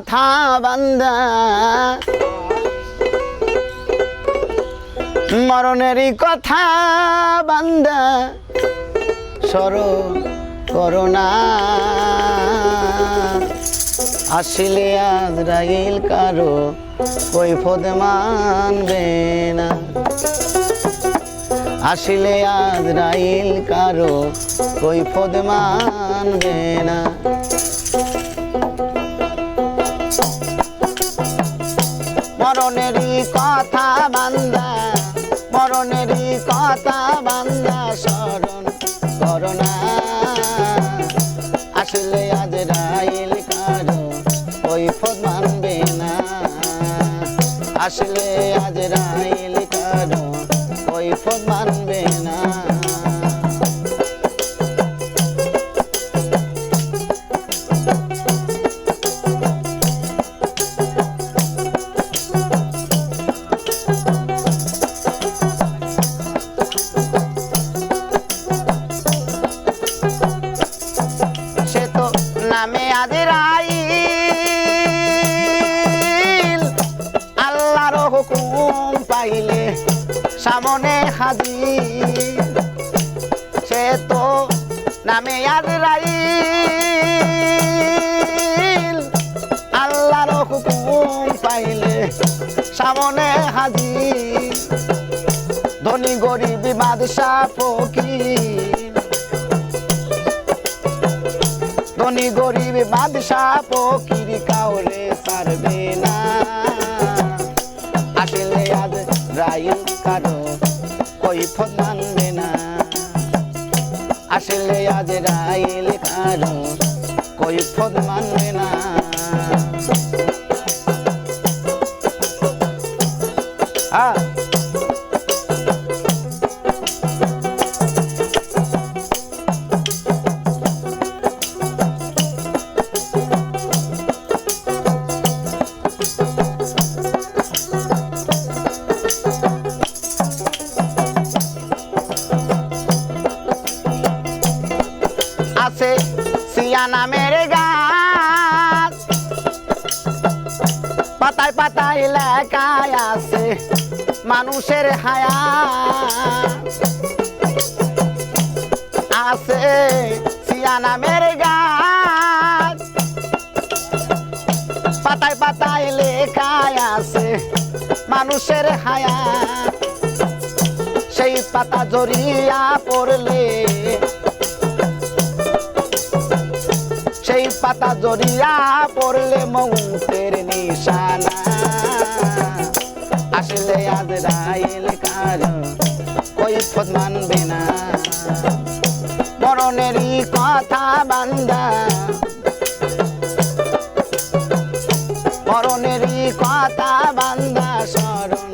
কথা বান্দা মরণেরই কথা বান্দা স্মরণ করোনা আসিলে আজরাইল কারও কৈফত মানবে না। আসিলে আজরাইল কারও কৈফত মানবে না। মরণেরই কথা বান্দা, মরণেরই কথা বান্দা, স্মরণ করোনা আসলে আজ রাইল কারও কৈফত মানবে না। আসলে আজ রাইল সামনে হাজির, সে তো নামে আজ রাইল। আল্লাহর হুকুম পাইলে সামনে হাজির। ধনী গরিব বাদশাহ ফকির। ধনী গরিব বাদশাহ ফকির কাউরে পারবে না। রাইল কারও কৈফত মানবে না। আসলে আজ রাইল কারও কৈফত মানবে না। পাতায় আছে মানুষের হায়া। আছে সিয়া গাছ। পাতায় পাতায় লেখায় আছে মানুষের হায়া। সেই পাতা জড়িয়া পড়লে, সেই পাতা জড়িয়া পড়লে মৌতের কৈফত মানবে না মরণেরই কথা বান্দা। মরণেরই কথা বান্দা স্মরণ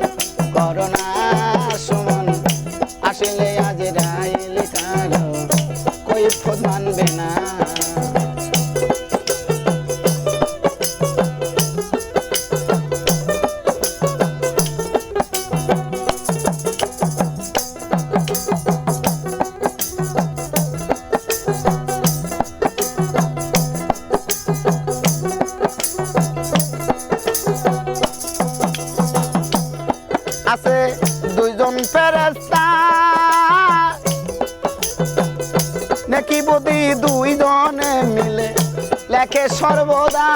নাকি বদি দুইজনে মিলে লেখে সর্বদা?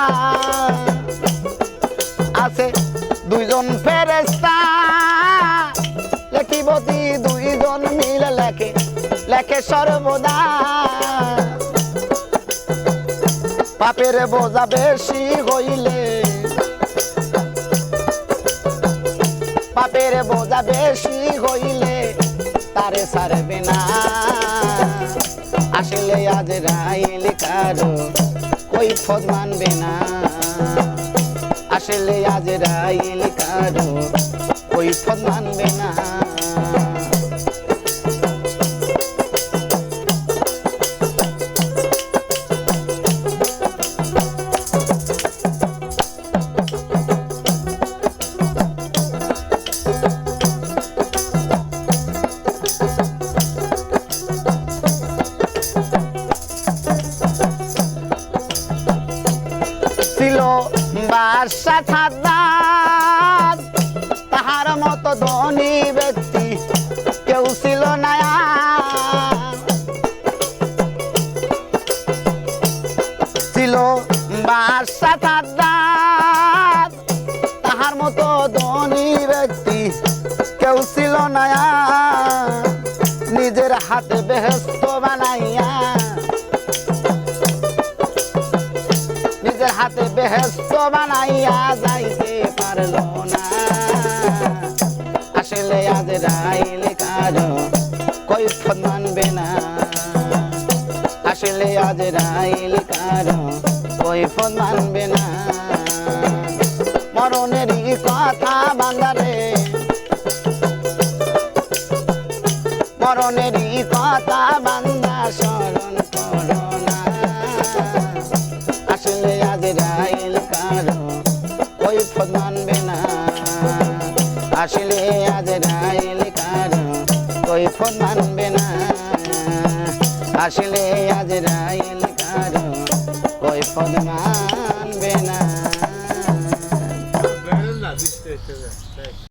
আছে দুইজন ফেরেস্তা লেখি বদি দুইজন মিলে লেখে লেখে সর্বদা। পাপের বোঝা বেশি হইলে, পাপের বোঝা বেশি হইলে তারে সারবে না। আসলে আজ রাইল কারও কৈফত মানবে না। আসলে আজ রাইল কারও কৈফত মানবে না। বাদশা সাদ্দাত তাহার মতো ধনী ব্যক্তি কেউ ছিল না। ছিল বাদশা সাদ্দাত তাহার মতো ধনী ব্যক্তি কেউ ছিল না। নিজের হাতে বেহস্ত বানাইয়া হাতে বেহস্ত বানাইয়া যাইতে পারল না। আসলে আজ রাইল কারও কৈফত মানবে না। আসলে আজ রাইল কারও কৈফত মানবে না। কৈফত মানবে না আসলে আজ রাইল কারও কৈফত মানবে না.